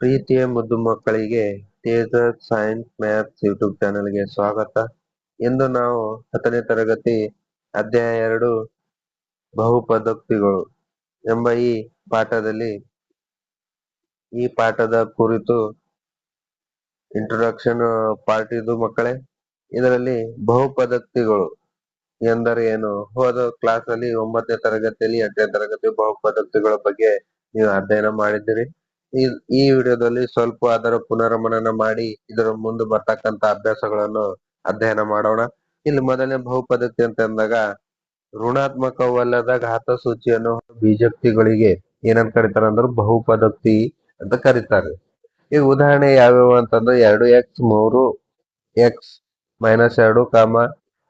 ಪ್ರೀತಿಯ ಮುದ್ದು ಮಕ್ಕಳಿಗೆ ಸೈನ್ಸ್ ಮ್ಯಾಥ್ಸ್ ಯೂಟ್ಯೂಬ್ ಚಾನೆಲ್ಗೆ ಸ್ವಾಗತ. ಇಂದು ನಾವು ಹತ್ತನೇ ತರಗತಿ ಅಧ್ಯಾಯ ಎರಡು, ಬಹುಪದೋಕ್ತಿಗಳು ಎಂಬ ಈ ಪಾಠದಲ್ಲಿ ಈ ಪಾಠದ ಕುರಿತು ಇಂಟ್ರೊಡಕ್ಷನ್ ಪಾರ್ಟ್ ಇದು ಮಕ್ಕಳೇ. ಇದರಲ್ಲಿ ಬಹುಪದೋಕ್ತಿಗಳು ಎಂದರೆ ಏನು? ಹೋದ ಕ್ಲಾಸ್ ಅಲ್ಲಿ ಒಂಬತ್ತನೇ ತರಗತಿಯಲ್ಲಿ ಎಂಟನೇ ತರಗತಿ ಬಹುಪದೋಕ್ತಿಗಳ ಬಗ್ಗೆ ನೀವು ಅಧ್ಯಯನ ಮಾಡಿದ್ದೀರಿ. ಈ ಈ ವಿಡಿಯೋದಲ್ಲಿ ಸ್ವಲ್ಪ ಅದರ ಪುನರ್ಮನನ ಮಾಡಿ ಇದರ ಮುಂದೆ ಬರ್ತಕ್ಕಂತ ಅಭ್ಯಾಸಗಳನ್ನು ಅಧ್ಯಯನ ಮಾಡೋಣ. ಇಲ್ಲಿ ಮೊದಲನೇ ಬಹುಪದೋಕ್ತಿ ಅಂತ ಅಂದಾಗ ಋಣಾತ್ಮಕವಲ್ಲದ ಘಾತ ಸೂಚಿಯನ್ನು ಬೀಜಕ್ತಿಗಳಿಗೆ ಏನಂತ ಕರೀತಾರೆ ಅಂದ್ರೆ ಬಹುಪದೋಕ್ತಿ ಅಂತ ಕರೀತಾರೆ. ಈಗ ಉದಾಹರಣೆ ಯಾವ್ಯಾವ ಅಂತಂದ್ರೆ ಎರಡು ಎಕ್ಸ್ ಮೂರು ಎಕ್ಸ್ ಮೈನಸ್ ಎರಡು ಕಾಮ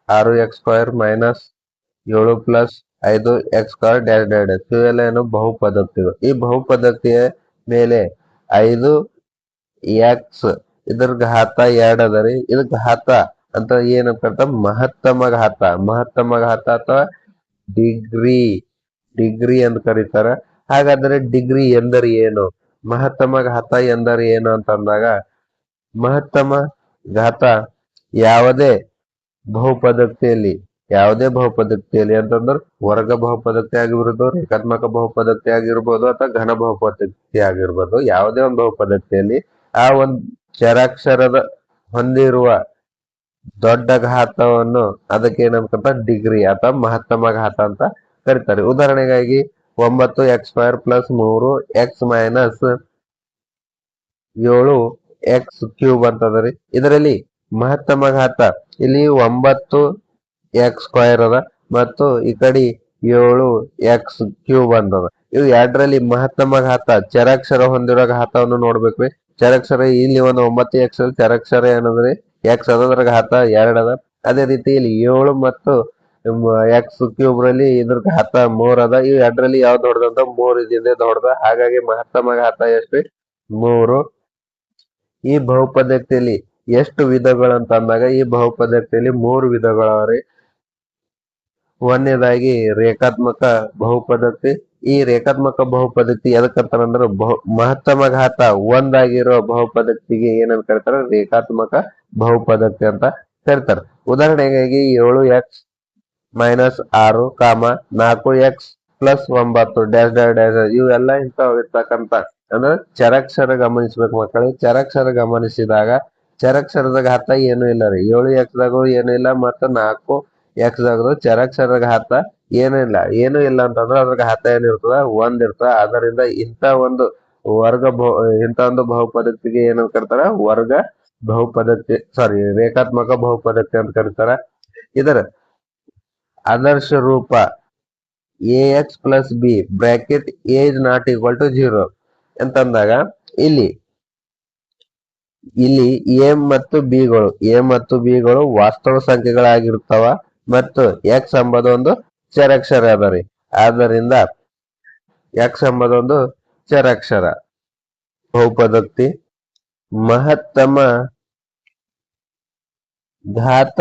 ಆರು ಎಕ್ಸ್ ಸ್ಕ್ವೈರ್ ಮೈನಸ್ ಏಳು ಪ್ಲಸ್ ಐದು ಎಕ್ಸ್ ಸ್ಕ್ವೈರ್ ಡ್ಯಾಶ್ ಡ್ಯಾಡ್ ಇವೆಲ್ಲ ಏನು ಬಹುಪದೋಕ್ತಿಗಳು. ಈ ಬಹುಪದೋಕ್ತಿಯ ಮೇಲೆ ಐದು, ಎಕ್ಸ್ ಇದ್ರ ಘಾತ ಎರಡ್ ಅದರಿ ಇದ್ ಘಾತ ಅಂತ ಏನಂತ ಮಹತ್ತಮ ಘಾತ ಮಹತ್ತಮ ಘಾತ ಅಥವಾ ಡಿಗ್ರಿ ಡಿಗ್ರಿ ಅಂತ ಕರೀತಾರ. ಹಾಗಾದ್ರೆ ಡಿಗ್ರಿ ಎಂದರೆ ಏನು? ಮಹತ್ತಮ ಘಾತ ಎಂದರೆ ಏನು ಅಂತ ಅಂದಾಗ, ಮಹತ್ತಮ ಘಾತ ಯಾವುದೇ ಬಹುಪದೋಕ್ತಿಯಲ್ಲಿ ಯಾವುದೇ ಬಹುಪದಕ್ತಿಯಲ್ಲಿ ಅಂತಂದ್ರೆ ವರ್ಗ ಬಹುಪದಕ್ತಿ ಆಗಿರ್ಬೋದು, ರೇಖಾತ್ಮಕ ಬಹುಪದಕ್ತಿ ಆಗಿರ್ಬೋದು ಅಥವಾ ಘನ ಬಹುಪದಕ್ತಿ ಆಗಿರ್ಬೋದು, ಯಾವುದೇ ಒಂದು ಬಹುಪದಕ್ತಿಯಲ್ಲಿ ಆ ಒಂದು ಚರಾಕ್ಷರದ ಹೊಂದಿರುವ ದೊಡ್ಡ ಘಾತವನ್ನು ಅದಕ್ಕೆ ಏನಂತ ಡಿಗ್ರಿ ಅಥವಾ ಮಹತ್ತಮ ಘಾತ ಅಂತ ಕರೀತಾರೆ. ಉದಾಹರಣೆಗಾಗಿ ಒಂಬತ್ತು ಎಕ್ಸ್ ಸ್ಕ್ವೇರ್ ಪ್ಲಸ್ ಮೂರು ಎಕ್ಸ್ ಮೈನಸ್ ಏಳು ಎಕ್ಸ್ ಕ್ಯೂಬ್ ಅಂತದ್ರಿ ಇದರಲ್ಲಿ ಮಹತ್ತಮ ಘಾತ, ಇಲ್ಲಿ ಒಂಬತ್ತು ಎಕ್ಸ್ ಸ್ಕ್ವೇರ್ ಅದ ಮತ್ತು ಈ ಕಡೆ ಏಳು ಎಕ್ಸ್ ಕ್ಯೂಬ್ ಅಂತದ. ಇವು ಎರಡರಲ್ಲಿ ಮಹತ್ತಮ ಘಾತ, ಚರಾಕ್ಷರ ಹೊಂದಿರೋ ಘಾತವನ್ನು ನೋಡ್ಬೇಕ್ರಿ ಚರಾಕ್ಷರ ಇಲ್ಲಿ ಒಂದು ಒಂಬತ್ತು ಎಕ್ಸ್ ಅಲ್ಲಿ ಚರಾಕ್ಷರ ಏನಂದ್ರೆ ಎಕ್ಸ್ ಅದರ ಘಾತ ಎರಡ್ ಅದ. ಅದೇ ರೀತಿ ಇಲ್ಲಿ ಏಳು ಮತ್ತು ಎಕ್ಸ್ ಕ್ಯೂಬ್ ರಲ್ಲಿ ಇದ್ರ ಘಾತ ಮೂರ್ ಅದ. ಇವು ಎರಡರಲ್ಲಿ ಯಾವ್ದು ದೊಡ್ಡದಂತ ಮೂರ್ ಇದಿದೆ ದೊಡ್ಡದ. ಹಾಗಾಗಿ ಮಹತ್ತಮ ಘಾತ ಎಷ್ಟು ಮೂರು. ಈ ಬಹುಪದೋಕ್ತಿಯಲ್ಲಿ ಎಷ್ಟು ವಿಧಗಳು ಅಂತ ಅಂದಾಗ ಈ ಬಹುಪದೋಕ್ತಿಯಲ್ಲಿ ಮೂರು ವಿಧಗಳವ್ರಿ ಒಂದನೇದಾಗಿ ರೇಖಾತ್ಮಕ ಬಹುಪದೋಕ್ತಿ ಈ ರೇಖಾತ್ಮಕ ಎದಕ್ಕಂತಾರ ಅಂದ್ರ ಬಹು, ಮಹತ್ತಮ ಘಾತ ಒಂದಾಗಿರೋ ಪದ್ಧತಿಗೆ ಏನಂತ ಕರೀತಾರ? ರೇಖಾತ್ಮಕ ಬಹುಪದೋಕ್ತಿ ಅಂತ ಕರೀತಾರ. ಉದಾಹರಣೆಗಾಗಿ ಏಳು ಎಕ್ಸ್ ಮೈನಸ್ ಆರು ಕಾಮ ನಾಲ್ಕು ಎಕ್ಸ್ ಪ್ಲಸ್ ಒಂಬತ್ತು ಡ್ಯಾಶ್ ಡ್ಯಾಶ್ ಡ್ಯಾಶ್ ಇವೆಲ್ಲ ಇಂಥವ್ ಇರ್ತಕ್ಕಂತ ಅಂದ್ರೆ ಚರಕ್ಷರ ಗಮನಿಸ್ಬೇಕು ಮಕ್ಕಳಿಗೆ ಚರಕ್ಷರ ಗಮನಿಸಿದಾಗ, ಚರಕ್ಷರದ ಘಾತ ಏನು ಇಲ್ಲ ರೀ. ಏಳು ಎಕ್ಸ್ ದಾಗೂ ಏನು ಇಲ್ಲ, ಮತ್ತ ನಾಲ್ಕು ಎಕ್ಸ್ ದಾಗ ಅದ್ರಾಗ ಹತ್ತ ಏನೂ ಇಲ್ಲ. ಏನು ಇಲ್ಲ ಅಂತಂದ್ರೆ ಅದ್ರಾಗ ಹತ್ತ ಏನಿರ್ತದ ಒಂದ್ ಇರ್ತದ. ಅದರಿಂದ ಇಂಥ ಒಂದು ವರ್ಗ ಬಹು ಇಂಥ ಒಂದು ಬಹುಪದಕ್ತಿಗೆ ಏನಂತ ಕರೀತಾರ? ವರ್ಗ ಬಹುಪದಕ್ತಿ ಸಾರಿ ರೇಖಾತ್ಮಕ ಬಹುಪದಕ್ತಿ ಅಂತ ಕರೀತಾರ. ಇದರ ಆದರ್ಶ ರೂಪ a x plus b bracket a is not equal to zero ಅಂತಂದಾಗ ಇಲ್ಲಿ ಇಲ್ಲಿ ಎ ಮತ್ತು ಬಿಗಳು ಎ ಮತ್ತು ಬಿಗಳು ವಾಸ್ತವ ಸಂಖ್ಯೆಗಳಾಗಿರ್ತಾವ. ಮತ್ತು ಎಕ್ಸ್ ಎಂಬುದೊಂದು ಚರಕ್ಷರ ಅದ ರೀ. ಆದ್ದರಿಂದ ಎಕ್ಸ್ ಎಂಬುದೊಂದು ಚರಕ್ಷರ. ಬಹುಪದೋಕ್ತಿ. ಮಹತ್ತಮ ಘಾತ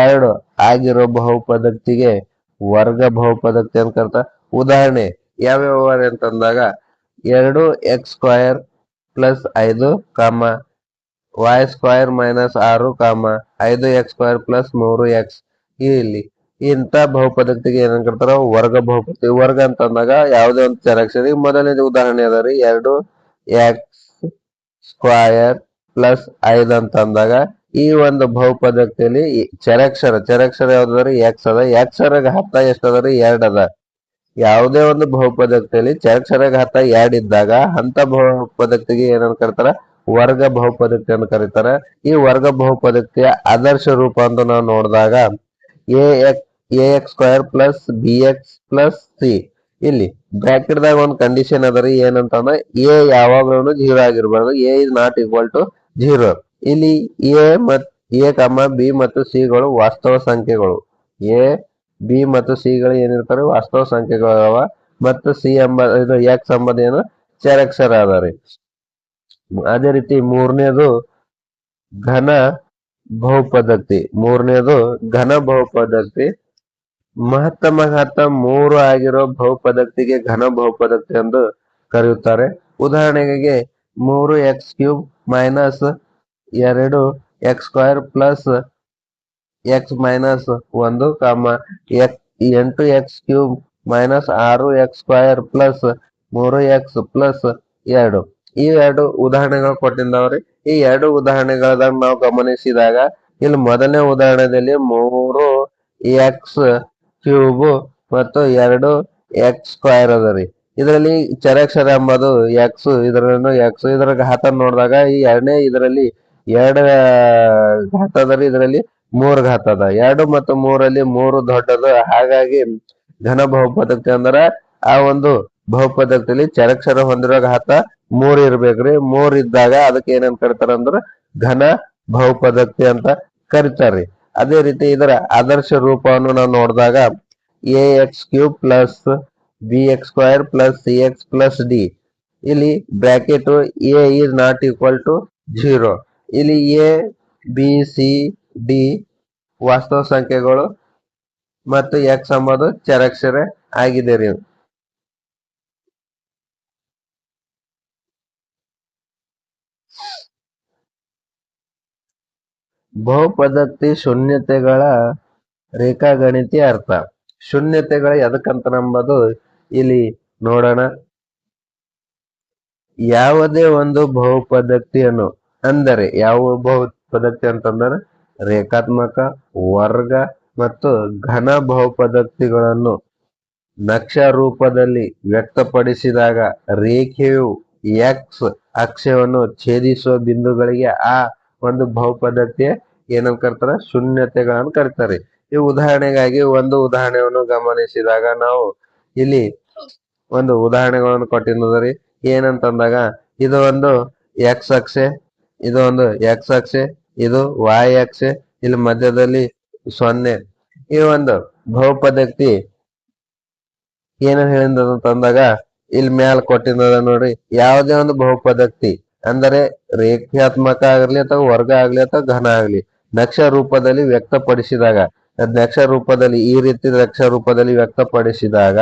ಎರಡು ಆಗಿರೋ ಬಹುಪದಕ್ತಿಗೆ ವರ್ಗ ಬಹುಪದಕ್ತಿ ಅಂತ ಕರ್ತ. ಉದಾಹರಣೆ, ಯಾವ್ಯಾವ ಅಂತಂದಾಗ ಎರಡು ಎಕ್ಸ್ ಸ್ಕ್ವಯರ್ ಪ್ಲಸ್ ಐದು ಕಾಮ ವೈ ಸ್ಕ್ವಯರ್ ಮೈನಸ್ ಆರು ಕಾಮ ಐದು ಎಕ್ಸ್ ಸ್ಕ್ವಯರ್ ಪ್ಲಸ್ ಮೂರು ಎಕ್ಸ್ ಇಲ್ಲಿ ಇಂಥ ಬಹುಪದಕ್ಕೆ ಏನಂತ ಕರ್ತಾರ ವರ್ಗ ಬಹುಪದೋಕ್ತಿ ವರ್ಗ ಅಂತ ಅಂದಾಗ ಯಾವುದೇ ಒಂದು ಚರಾಕ್ಷರಿ ಮೊದಲನೇದು ಉದಾಹರಣೆ ಅದ ರೀ, ಎರಡು ಎಕ್ಸ್ ಸ್ಕ್ವಯರ್ ಪ್ಲಸ್ ಐದ್ ಅಂತ ಅಂದಾಗ ಈ ಒಂದು ಬಹುಪದೋಕ್ತಿಯಲ್ಲಿ ಚರಾಕ್ಷರ ಚರಾಕ್ಷರ ಯಾವ್ದದ ಎಕ್ಸ್ ಅದ ಎಕ್ಸರ ಘಾತ ರೀ, ಎರಡ್ ಅದ. ಯಾವುದೇ ಒಂದು ಬಹುಪದಕದಲ್ಲಿ ಚರಾಕ್ಷರ ಘಾತ ಎರಡ್ ಇದ್ದಾಗ ಅಂತ ಬಹುಪದೋಕ್ತಿಗೆ ಏನಂತ ಕರ್ತಾರ, ವರ್ಗ ಬಹುಪದೋಕ್ತಿ ಅಂತ ಕರೀತಾರ. ಈ ವರ್ಗ ಬಹುಪದೋಕ್ತಿಯ ಆದರ್ಶ ರೂಪ ಅಂತ ನಾವು ನೋಡಿದಾಗ a x square plus b x plus c ಇಲ್ಲಿ ಬ್ರಾಕೆಟ್ ದಾಗ ಒಂದು ಕಂಡೀಷನ್ ಅದ ರೀ, ಏನಂತಂದ್ರೆ ಎ ಯಾವಾಗ್ಲೂ zero ಆಗಿರ್ಬಾರ್ದು. A is not equal to zero ಇಲ್ಲಿ ಎ ಮತ್ ಎ ಕಮ ಬಿ ಮತ್ತು ಸಿಗಳು ವಾಸ್ತವ ಸಂಖ್ಯೆಗಳು. ಎ ಬಿ ಮತ್ತು ಸಿಗಳು ಏನಿರ್ತಾರೆ ವಾಸ್ತವ ಸಂಖ್ಯೆಗಳು ಅದಾವ. ಮತ್ತು ಸಿ ಎಂಬ, ಇದು ಎಕ್ಸ್ ಎಂಬುದೇನು ಚರಕ್ಷರ ಅದ ರೀ. ಅದೇ ರೀತಿ ಮೂರನೇದು ಘನ ಬಹುಪದೋಕ್ತಿ ಮೂರನೇದು ಘನ ಬಹುಪದ್ಧತಿ ಮಹತ್ತಮ ಘಾತ ಮೂರು ಆಗಿರೋ ಬಹುಪದ್ಧತಿಗೆ ಘನ ಬಹುಪದ್ಧತಿ ಎಂದು ಕರೆಯುತ್ತಾರೆ. ಉದಾಹರಣೆಗೆ ಮೂರು ಎಕ್ಸ್ ಕ್ಯೂಬ್ ಮೈನಸ್ ಎರಡು x square plus x minus ಒಂದು ಕಾಮ ಎಂಟು ಎಕ್ಸ್ ಕ್ಯೂಬ್ ಮೈನಸ್ ಆರು ಎಕ್ಸ್ ಸ್ಕ್ವೇರ್ ಪ್ಲಸ್ ಮೂರು ಎಕ್ಸ್ ಪ್ಲಸ್ ಎರಡು. ಈ ಎರಡು ಉದಾಹರಣೆಗಳು ಕೊಟ್ಟಿದ್ದಾವ್ರಿ. ಈ ಎರಡು ಉದಾಹರಣೆಗಳನ್ನ ನಾವು ಗಮನಿಸಿದಾಗ, ಇಲ್ಲಿ ಮೊದಲನೇ ಉದಾಹರಣೆಯಲ್ಲಿ ಮೂರು ಎಕ್ಸ್ ಕ್ಯೂಬ್ ಮತ್ತು ಎರಡು ಎಕ್ಸ್ ಸ್ಕ್ವೈರ್ ಅದ ರೀ. ಇದರಲ್ಲಿ ಚರಾಕ್ಷರ ಎಂಬುದು ಎಕ್ಸ್ ಇದರನ್ನು ಎಕ್ಸ್ ಇದರ ಘಾತ ನೋಡಿದಾಗ ಈ ಎರಡನೇ ಇದರಲ್ಲಿ ಎರಡು ಘಾತ ಅದ ರೀ, ಇದರಲ್ಲಿ ಮೂರು ಘಾತ ಅದ. ಎರಡು ಮತ್ತು ಮೂರಲ್ಲಿ ಮೂರು ದೊಡ್ಡದು, ಹಾಗಾಗಿ ಘನ ಬಹುಪದಕ್ಕೆ ಅಂದ್ರ ಆ ಒಂದು ಬಹುಪದಕದಲ್ಲಿ ಚರಕ್ಷರ ಹೊಂದಿರೋ ಘಾತ ಮೂರ್ ಇರ್ಬೇಕ್ರಿ ಮೂರ್ ಇದ್ದಾಗ ಅದಕ್ಕೆ ಏನಂತ ಕರಿತಾರ ಅಂದ್ರ ಘನ ಬಹುಪದಕ್ತಿ ಅಂತ ಕರಿತಾರ್ರಿ ಅದೇ ರೀತಿ ಇದರ ಆದರ್ಶ ರೂಪವನ್ನು ನಾವು ನೋಡಿದಾಗ a x cube plus b x square plus c x plus d. ಇಲ್ಲಿ bracket a is not equal to zero. ಇಲ್ಲಿ ಎ, ಬಿ, ಸಿ, ಡಿ ವಾಸ್ತವ ಸಂಖ್ಯೆಗಳು ಮತ್ತು ಎಕ್ಸ್ ಎಂಬುದು ಚರಾಕ್ಷರ ಆಗಿದೆ ರೀ. ಬಹುಪದಕ್ತಿ ಶೂನ್ಯತೆಗಳ ರೇಖಾಗಣಿತಿ ಅರ್ಥ. ಶೂನ್ಯತೆಗಳ ಎದಕ್ಕಂತ ನಂಬುದು ಇಲ್ಲಿ ನೋಡೋಣ. ಯಾವುದೇ ಒಂದು ಬಹುಪದಕ್ತಿಯನ್ನು ಅಂದರೆ ಯಾವ ಬಹುಪದಕ್ತಿ ಅಂತಂದ್ರೆ ರೇಖಾತ್ಮಕ, ವರ್ಗ ಮತ್ತು ಘನ ಬಹುಪದಕ್ತಿಗಳನ್ನು ನಕ್ಷ ರೂಪದಲ್ಲಿ ವ್ಯಕ್ತಪಡಿಸಿದಾಗ ರೇಖೆಯು ಎಕ್ಸ್ ಅಕ್ಷವನ್ನು ಛೇದಿಸುವ ಬಿಂದುಗಳಿಗೆ ಆ ಒಂದು ಬಹುಪದಕ್ಕೆ ಏನಂತ ಕರ್ತಾರ? ಶೂನ್ಯತೆಗಳನ್ನು ಕರಿತಾರೆ. ಈ ಉದಾಹರಣೆಗಾಗಿ ಒಂದು ಉದಾಹರಣೆಯನ್ನು ಗಮನಿಸಿದಾಗ ನಾವು ಇಲ್ಲಿ ಒಂದು ಉದಾಹರಣೆಗಳನ್ನು ಕೊಟ್ಟಿದ್ದರಿ ಏನಂತಂದಾಗ, ಇದು ಒಂದು ಎಕ್ಸ್ ಅಕ್ಷೆ, ಇದು ಒಂದು ಎಕ್ಸ್ ಅಕ್ಷೆ, ಇದು ವಾಯ್ ಅಕ್ಷೆ, ಇಲ್ಲಿ ಮಧ್ಯದಲ್ಲಿ ಸೊನ್ನೆ. ಈ ಒಂದು ಬಹುಪದಕ್ತಿ ಏನ ಹೇಳಿದ ಅಂತಂದಾಗ ಇಲ್ಲಿ ಮ್ಯಾಲ ಕೊಟ್ಟಿದ್ದ ನೋಡ್ರಿ. ಯಾವುದೇ ಒಂದು ಬಹುಪದಕ್ತಿ, ಅಂದರೆ ರೇಖಾತ್ಮಕ ಆಗ್ಲಿ ಅಥವಾ ವರ್ಗ ಆಗ್ಲಿ ಅಥವಾ ಘನ ಆಗ್ಲಿ ನಕ್ಷ ರೂಪದಲ್ಲಿ ವ್ಯಕ್ತಪಡಿಸಿದಾಗ ನಕ್ಷ ರೂಪದಲ್ಲಿ ಈ ರೀತಿ ನಕ್ಷ ರೂಪದಲ್ಲಿ ವ್ಯಕ್ತಪಡಿಸಿದಾಗ,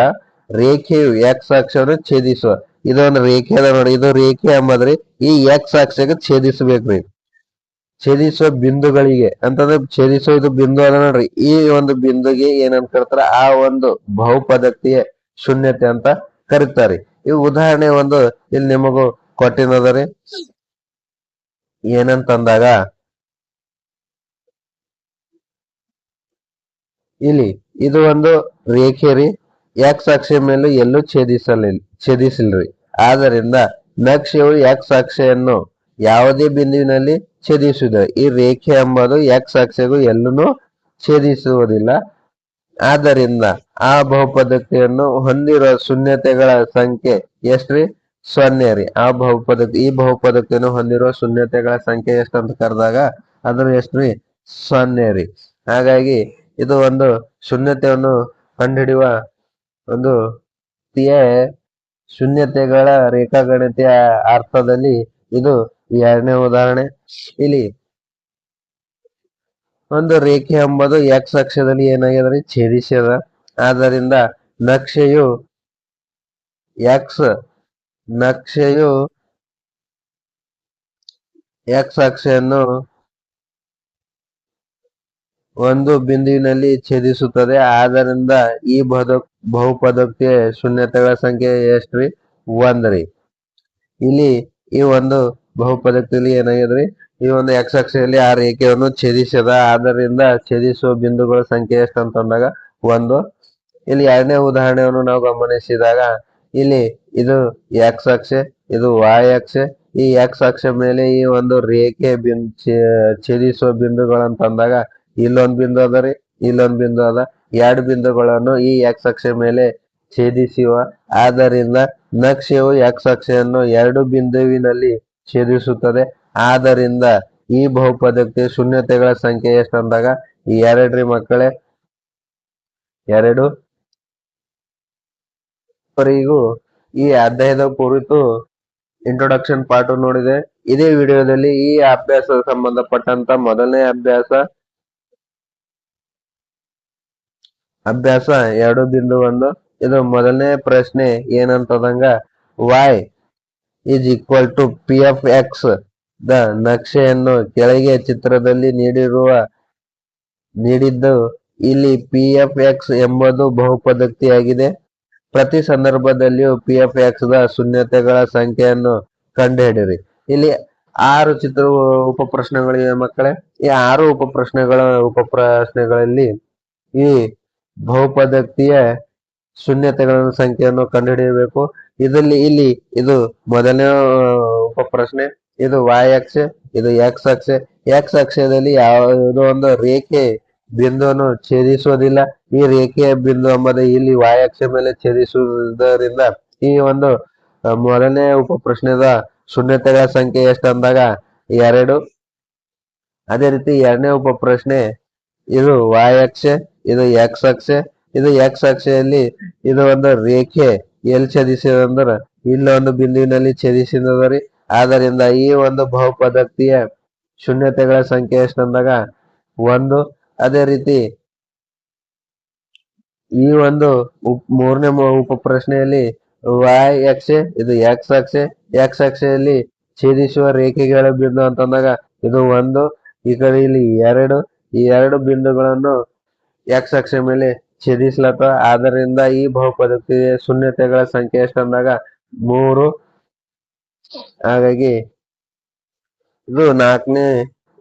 ರೇಖೆಯು ಎಕ್ಸ್ ಅಕ್ಷವನ್ನು ಛೇದಿಸುವ, ಇದೊಂದು ರೇಖೆ ಅದ ನೋಡಿ, ಇದು ರೇಖೆ ಎಂಬುದ್ರಿ ಈ ಎಕ್ಸ್ ಅಕ್ಷಕ್ಕೆ ಛೇದಿಸಬೇಕ್ರಿ ಛೇದಿಸುವ ಬಿಂದುಗಳಿಗೆ, ಅಂತಂದ್ರೆ ಛೇದಿಸುವ ಇದು ಬಿಂದು ಅದ ನೋಡ್ರಿ, ಈ ಒಂದು ಬಿಂದುಗೆ ಏನಂತ ಕರ್ತಾರ ಆ ಒಂದು ಬಹುಪದಕ್ತಿಯ ಶೂನ್ಯತೆ ಅಂತ ಕರೀತಾರೆ. ಈ ಉದಾಹರಣೆ ಒಂದು ಇಲ್ಲಿ ನಿಮಗೂ ಕೊಟ್ಟಿನದರಿ ಏನಂತಂದಾಗ ಇಲ್ಲಿ ಇದು ಒಂದು ರೇಖೆ ರೀ. ಎಕ್ಸ್ ಅಕ್ಷ ಮೇಲೆ ಎಲ್ಲೂ ಛೇದಿಸಲಿಲ್ಲ ಛೇದಿಸಿಲ್ರಿ. ಆದ್ದರಿಂದ ನಕ್ಷೆಯು ಎಕ್ಸ್ ಅಕ್ಷೆಯನ್ನು ಯಾವುದೇ ಬಿಂದುವಿನಲ್ಲಿ ಛೇದಿಸುವುದಿಲ್ಲ. ಈ ರೇಖೆ ಎಂಬುದು ಎಕ್ಸ್ ಅಕ್ಷೆಗೂ ಎಲ್ಲೂ ಛೇದಿಸುವುದಿಲ್ಲ. ಆದ್ದರಿಂದ ಆ ಬಹುಪದಕ್ತಿಯನ್ನು ಹೊಂದಿರುವ ಶೂನ್ಯತೆಗಳ ಸಂಖ್ಯೆ ಎಷ್ಟ್ರಿ ಸೊನ್ನೆ ರೀ. ಆ ಬಹುಪದ ಈ ಬಹುಪದಕ್ತಿಯನ್ನು ಹೊಂದಿರುವ ಶೂನ್ಯತೆಗಳ ಸಂಖ್ಯೆ ಎಷ್ಟು ಅಂತ ಕರೆದಾಗ ಅದ್ರ ಎಷ್ಟ್ರಿ ಸೊನ್ನೆ ರೀ. ಹಾಗಾಗಿ ಇದು ಒಂದು ಶೂನ್ಯತೆಯನ್ನು ಕಂಡುಹಿಡಿಯುವ ಒಂದು ಶೂನ್ಯತೆಗಳ ರೇಖಾಗಣಿತ ಅರ್ಥದಲ್ಲಿ ಇದು ಎರಡನೇ ಉದಾಹರಣೆ. ಇಲ್ಲಿ ಒಂದು ರೇಖೆ ಎಂಬುದು ಎಕ್ಸ್ ಅಕ್ಷದಲ್ಲಿ ಏನಾಗಿದೆ ಛೇದಿಸಿದ. ಆದ್ದರಿಂದ ನಕ್ಷೆಯು ಎಕ್ಸ್ ನಕ್ಷೆಯು ಎಕ್ಸ್ ಅಕ್ಷೆಯನ್ನು ಒಂದು ಬಿಂದುವಿನಲ್ಲಿ ಛೇದಿಸುತ್ತದೆ. ಆದ್ದರಿಂದ ಈ ಬಹುಪದಕ್ಕೆ ಶೂನ್ಯತೆಗಳ ಸಂಖ್ಯೆ ಎಷ್ಟ್ರಿ? ಒಂದ್ರಿ. ಇಲ್ಲಿ ಈ ಒಂದು ಬಹುಪದಕ್ತಿಯಲ್ಲಿ ರೀ ಈ ಒಂದು ಎಕ್ಸ್ ಅಕ್ಷೆಯಲ್ಲಿ ಆ ರೇಖೆಯನ್ನು ಛೇದಿಸದ. ಆದ್ದರಿಂದ ಛೇದಿಸುವ ಬಿಂದುಗಳ ಸಂಖ್ಯೆ ಎಷ್ಟು ಅಂತಂದಾಗ ಒಂದು. ಇಲ್ಲಿ ಎರಡನೇ ಉದಾಹರಣೆಯನ್ನು ನಾವು ಗಮನಿಸಿದಾಗ ಇಲ್ಲಿ ಇದು ಎಕ್ಸ್ ಅಕ್ಷೆ, ಇದು ವಾಯ್ ಅಕ್ಷೆ. ಈ ಎಕ್ಸ್ ಅಕ್ಷ ಮೇಲೆ ಈ ಒಂದು ರೇಖೆ ಬಿಂದು ಛೇದಿಸುವ ಬಿಂದುಗಳಂತಂದಾಗ ಇಲ್ಲೊಂದ್ ಬಿಂದು ಅದ ರೀ, ಇಲ್ಲೊಂದ್ ಬಿಂದು ಅದ. ಎರಡು ಬಿಂದುಗಳನ್ನು ಈ ಎಕ್ಸ್ ಅಕ್ಷ ಮೇಲೆ ಛೇದಿಸುವ. ಆದ್ದರಿಂದ ನಕ್ಷೆಯು ಎಕ್ಸ್ ಅಕ್ಷೆಯನ್ನು ಎರಡು ಬಿಂದುವಿನಲ್ಲಿ ಛೇದಿಸುತ್ತದೆ. ಆದ್ದರಿಂದ ಈ ಬಹುಪದಕ್ಕೆ ಶೂನ್ಯತೆಗಳ ಸಂಖ್ಯೆ ಎಷ್ಟು ಅಂದಾಗ ಎರಡ್ರಿ ಮಕ್ಕಳೇ. ಎರಡು. ವರೆಗೂ ಈ ಅಧ್ಯಾಯದ ಕುರಿತು ಇಂಟ್ರೊಡಕ್ಷನ್ ಪಾಠ ನೋಡಿದೆ. ಇದೇ ವಿಡಿಯೋದಲ್ಲಿ ಈ ಅಭ್ಯಾಸ ಸಂಬಂಧಪಟ್ಟಂತ ಮೊದಲನೇ ಅಭ್ಯಾಸ. ಅಭ್ಯಾಸ ಎರಡು ಬಿಂದು ಒಂದು. ಇದು ಮೊದಲನೇ ಪ್ರಶ್ನೆ ಏನಂತದಂಗ y is equal to p of x the ನಕ್ಷೆಯನ್ನು ಕೆಳಗೆ ಚಿತ್ರದಲ್ಲಿ ನೀಡಿರುವ, ನೀಡಿದ್ದು ಇಲ್ಲಿ ಪಿ ಎಫ್ ಎಕ್ಸ್ ಎಂಬುದು ಬಹುಪದಕ್ತಿಯಾಗಿದೆ. ಪ್ರತಿ ಸಂದರ್ಭದಲ್ಲಿಯೂ ಪಿ ಎಫ್ ಎಕ್ಸ್ ದ ಶೂನ್ಯತೆಗಳ ಸಂಖ್ಯೆಯನ್ನು ಕಂಡುಹಿಡಿಯಿರಿ. ಇಲ್ಲಿ ಆರು ಚಿತ್ರ ಉಪ ಪ್ರಶ್ನೆಗಳಿವೆ ಮಕ್ಕಳೇ. ಈ ಆರು ಉಪ ಪ್ರಶ್ನೆಗಳ ಉಪ ಪ್ರಶ್ನೆಗಳಲ್ಲಿ ಈ ಬಹುಪದಕ್ತಿಯ ಶೂನ್ಯತೆಗಳ ಸಂಖ್ಯೆಯನ್ನು ಕಂಡುಹಿಡಿಯಬೇಕು. ಇದರಲ್ಲಿ ಇಲ್ಲಿ ಇದು ಮೊದಲನೇ ಉಪ ಪ್ರಶ್ನೆ ಇದು ವಾಯ್ ಅಕ್ಷ, ಇದು ಎಕ್ಸ್ ಅಕ್ಷ. ಎಕ್ಸ್ ಅಕ್ಷದಲ್ಲಿ ಯಾವುದೋ ಒಂದು ರೇಖೆ ಬಿಂದುವನ್ನು ಛೇದಿಸುವುದಿಲ್ಲ. ಈ ರೇಖೆಯ ಬಿಂದು ಎಂಬುದು ಇಲ್ಲಿ ವಾಯ್ ಅಕ್ಷ ಮೇಲೆ ಛೇದಿಸುವುದರಿಂದ ಈ ಒಂದು ಮೊದಲನೇ ಉಪ ಪ್ರಶ್ನೆದ ಶೂನ್ಯತೆಗಳ ಸಂಖ್ಯೆ ಎಷ್ಟು ಅಂದಾಗ ಎರಡು. ಅದೇ ರೀತಿ ಎರಡನೇ ಉಪ ಪ್ರಶ್ನೆ ಇದು ವಾಯ್ ಅಕ್ಷ. ಇದು ಎಕ್ಸ್ ಅಕ್ಷ, ಇದು ಎಕ್ಸ್ ಅಕ್ಷೆಯಲ್ಲಿ ಇದು ಒಂದು ರೇಖೆ ಎಲ್ಲಿ ಛೇದಿಸಿದ ಅಂದ್ರೆ ಇಲ್ಲೊಂದು ಬಿಂದುವಿನಲ್ಲಿ ಛೇದಿಸಿದರಿ ಆದ್ದರಿಂದ ಈ ಒಂದು ಬಹುಪದಕ್ತಿಯ ಶೂನ್ಯತೆಗಳ ಸಂಖ್ಯೆ ಎಷ್ಟು ಅಂದಾಗ ಒಂದು. ಅದೇ ರೀತಿ ಈ ಒಂದು ಉಪ್- ಮೂರನೇ ಉಪ ಪ್ರಶ್ನೆಯಲ್ಲಿ ವಾಯ್ ಅಕ್ಷೆ, ಇದು ಎಕ್ಸ್ ಅಕ್ಷೆ ಎಕ್ಸ್ ಅಕ್ಷೆಯಲ್ಲಿ ಛೇದಿಸುವ ರೇಖೆಗಳ ಬಿಂದು ಅಂತಂದಾಗ ಇದು ಒಂದು. ಈ ಕಡೆ ಇಲ್ಲಿ ಎರಡು, ಈ ಎರಡು ಬಿಂದುಗಳನ್ನು ಎಕ್ಸ್ ಅಕ್ಷ ಮೇಲೆ ಛೇದಿಸ್ಲತ್ತ ಆದ್ದರಿಂದ ಈ ಬಹುಪದಕ್ಕೆ ಶೂನ್ಯತೆಗಳ ಸಂಖ್ಯೆ ಎಷ್ಟಂದಾಗ ಮೂರು. ಹಾಗಾಗಿ ಇದು ನಾಲ್ಕನೇ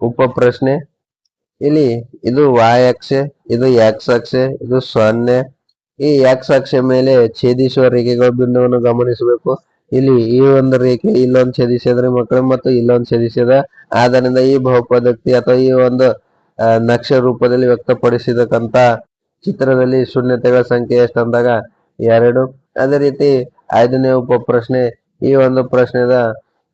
ಉಪ ಪ್ರಶ್ನೆ ಇಲ್ಲಿ ಇದು ವಾಯ್ ಅಕ್ಷೆ, ಇದು ಎಕ್ಸ್ ಅಕ್ಷೆ, ಇದು ಸೊನ್ನೆ. ಈ ಎಕ್ಸ್ ಅಕ್ಷೆ ಮೇಲೆ ಛೇದಿಸುವ ರೇಖೆಗಳ ಬಿಂದುವನ್ನು ಗಮನಿಸಬೇಕು. ಇಲ್ಲಿ ಈ ಒಂದು ರೇಖೆ ಇಲ್ಲೊಂದು ಛೇದಿಸಿದ್ರೆ ಮಕ್ಕಳು ಮತ್ತು ಇಲ್ಲೊಂದು ಛೇದಿಸಿದ. ಆದ್ದರಿಂದ ಈ ಬಹುಪದಕ್ತಿ ಅಥವಾ ಈ ಒಂದು ನಕ್ಷೆ ರೂಪದಲ್ಲಿ ವ್ಯಕ್ತಪಡಿಸಿದಕ್ಕಂತ ಚಿತ್ರದಲ್ಲಿ ಶೂನ್ಯತೆಗಳ ಸಂಖ್ಯೆ ಎಷ್ಟು ಅಂದಾಗ ಎರಡು. ಅದೇ ರೀತಿ ಐದನೇ ಉಪ ಪ್ರಶ್ನೆ ಈ ಒಂದು ಪ್ರಶ್ನೆದ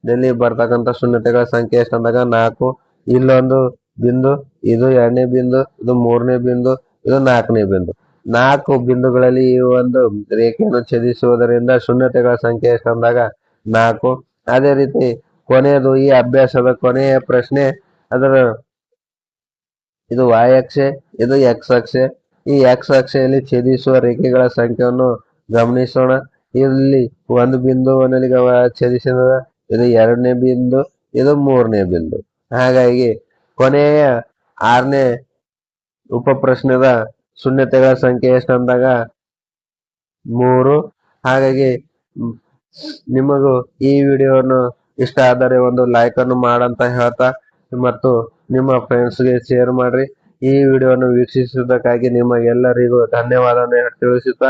ದಲ್ಲಿ ಬರ್ತಕ್ಕಂತ ಶೂನ್ಯತೆಗಳ ಸಂಖ್ಯೆ ಎಷ್ಟು ಅಂದಾಗ ನಾಲ್ಕು. ಇಲ್ಲೊಂದು ಬಿಂದು, ಇದು ಎರಡನೇ ಬಿಂದು, ಇದು ಮೂರನೇ ಬಿಂದು, ಇದು ನಾಲ್ಕನೇ ಬಿಂದು. ನಾಲ್ಕು ಬಿಂದುಗಳಲ್ಲಿ ಈ ಒಂದು ರೇಖೆಯನ್ನು ಛೇದಿಸುವುದರಿಂದ ಶೂನ್ಯತೆಗಳ ಸಂಖ್ಯೆ ಎಷ್ಟು ಅಂದಾಗ ನಾಲ್ಕು. ಅದೇ ರೀತಿ ಕೊನೆಯದು ಈ ಅಭ್ಯಾಸದ ಕೊನೆಯ ಪ್ರಶ್ನೆ, ಅದರ ಇದು ವಾಯ್ ಅಕ್ಷೆ, ಇದು ಎಕ್ಸ್ ಅಕ್ಷೆ. ಈ ಎಕ್ಸ್ ಅಕ್ಷೆಯಲ್ಲಿ ಛೇದಿಸುವ ರೇಖೆಗಳ ಸಂಖ್ಯೆಯನ್ನು ಗಮನಿಸೋಣ. ಇಲ್ಲಿ ಒಂದು ಬಿಂದುವಿನಲ್ಲಿ ಛೇದಿಸಿದ ಇದು ಎರಡನೇ ಬಿಂದು, ಇದು ಮೂರನೇ ಬಿಂದು. ಹಾಗಾಗಿ ಕೊನೆಯ ಆರನೇ ಉಪ ಪ್ರಶ್ನೆದ ಶೂನ್ಯತೆಗಳ ಸಂಖ್ಯೆ ಎಷ್ಟು ಅಂದಾಗ ಮೂರು. ಹಾಗಾಗಿ ನಿಮಗೂ ಈ ವಿಡಿಯೋವನ್ನು ಇಷ್ಟ ಆದರೆ ಒಂದು ಲೈಕ್ ಅನ್ನು ಮಾಡಂತ ಹೇಳ್ತಾ, ಮತ್ತು ನಿಮ್ಮ ಫ್ರೆಂಡ್ಸ್ಗೆ ಶೇರ್ ಮಾಡ್ರಿ. ಈ ವಿಡಿಯೋವನ್ನು ವೀಕ್ಷಿಸುವುದಕ್ಕಾಗಿ ನಿಮಗೆಲ್ಲರಿಗೂ ಧನ್ಯವಾದ ತಿಳಿಸುತ್ತಾ